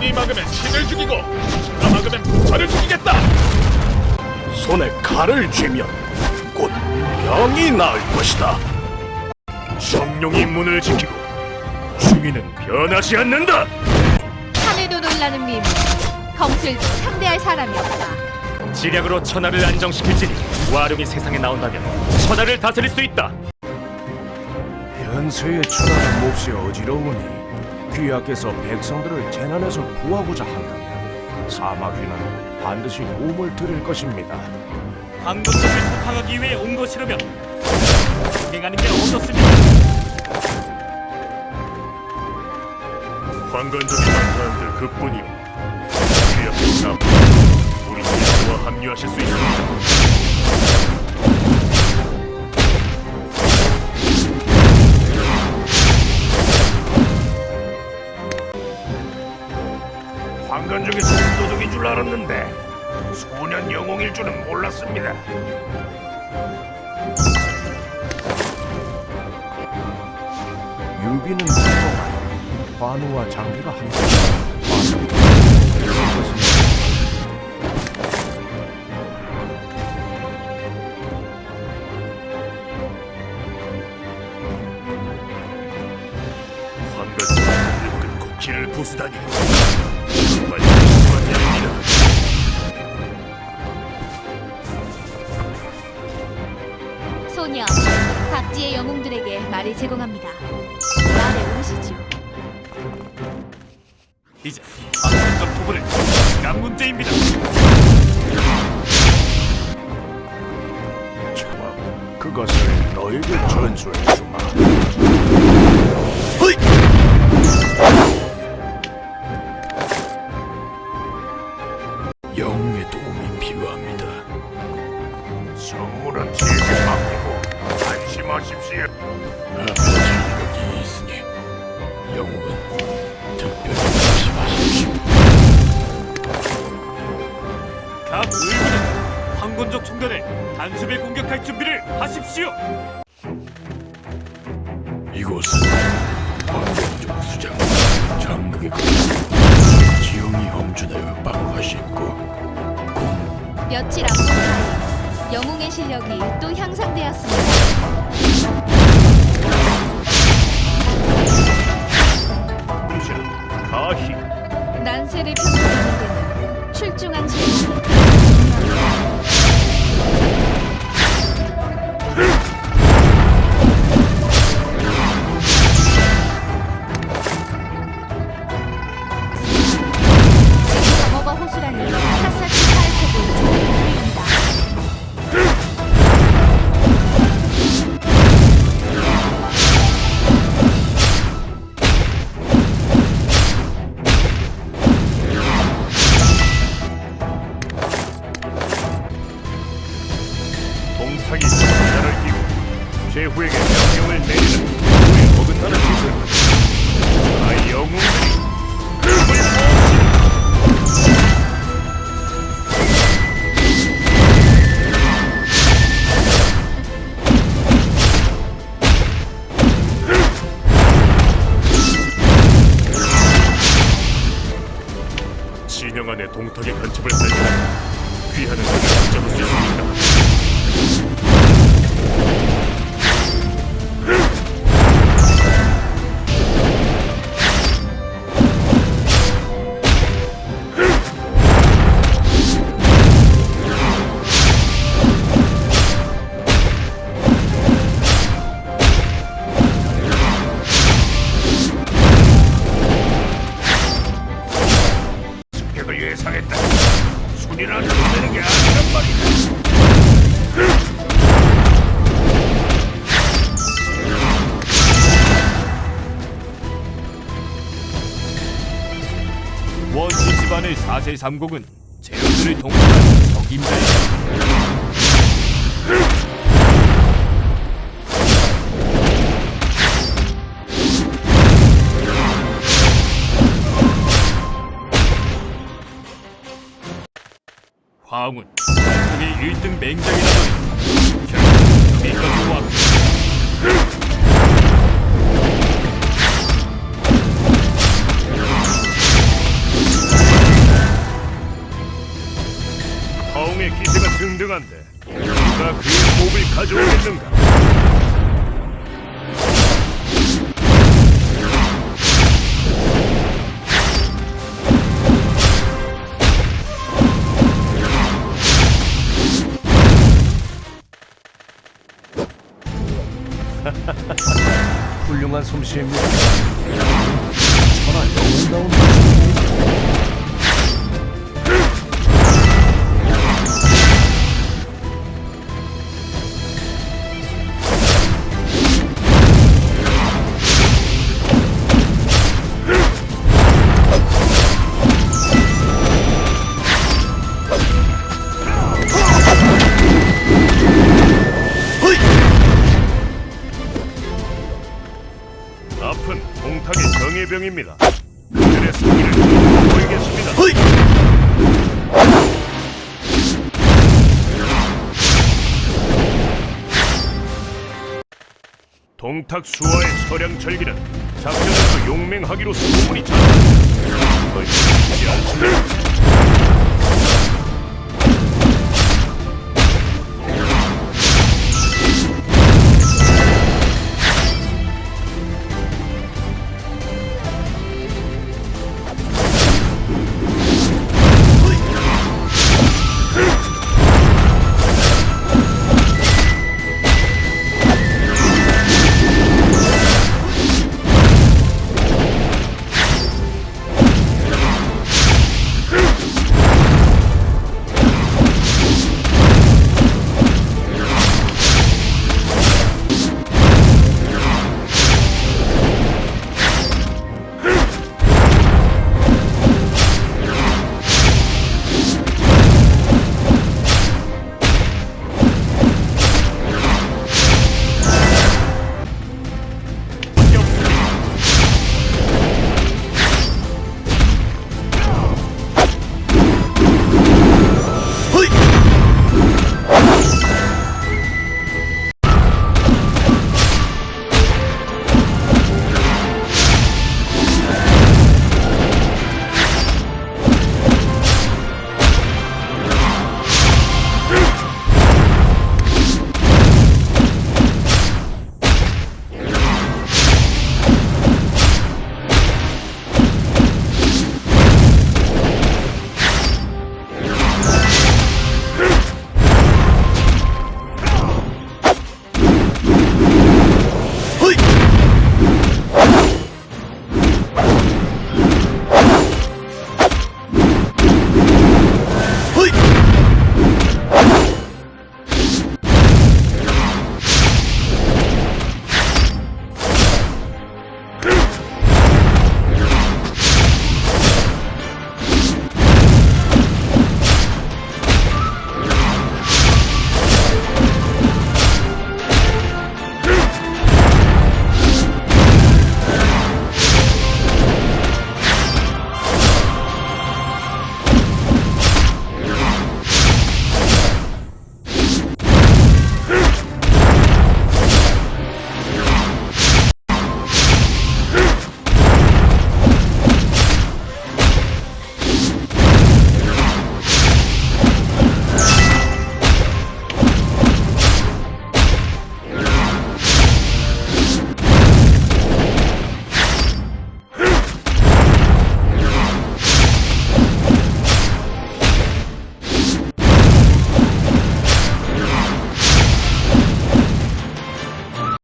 신이 막으면 신을 죽이고 신가 막으면 부처를 죽이겠다. 손에 칼을 쥐면 곧 병이 나을 것이다. 성룡이 문을 지키고 주민은 변하지 않는다. 하늘도 놀라는 미모 검술도 상대할 사람이 없다 지략으로 천하를 안정시킬지니 와룡이 세상에 나온다면 천하를 다스릴 수 있다. 현세의 천하는 몹시 어지러우니 귀하께서 백성들을 재난에서 구하고자 한다면 사마귀는 반드시 도움을 드릴 것입니다. 황금족을 소탕하기 위해 온 것이라면 행하는 게 어떻습니까? 황건적이 사람들 그뿐이요. 귀하께서 우리 일부와 합류하실 수 있습니다. 줄은 몰랐습니다. 유비는 그동안 관우와 장비가 함께. 황건적이 늙은 코키를 부수다니 각지의 영웅들에게 말을 제공합니다. 말에 오르시죠 이제 황금족 토벌을 시간 문제입니다. 좋아, 그것을 너에게 전수해 주마. 아버지 여기 있으니 영웅은 특별히 조심하십시오. 각 의군은 황금족 총단을 단숨에 공격할 준비를 하십시오. 이곳은 황건적 수장 장극의 것 지형이 험준하여 방어하시고 며칠 앞선 사이 영웅의 실력이 또 향상되었습니다. 난세를 펴는 데는 출중한 질문 안에 동탁의 간첩을 발견하면 귀하는 붙잡을 수 있습니다. 말이다. 원시 집안의 사세 삼공은 재료들을 동원한 적임자입니다. 화웅은. 우리 1등 맹장이라더 Şimdi... Bana yolunda olmalı. 질병입니다. 그래서 이를 보이겠습니다. 동탁 수하의 서량 절기는 작전에서 용맹하기로 소문이 자라. 걸 쉽지 않습니다.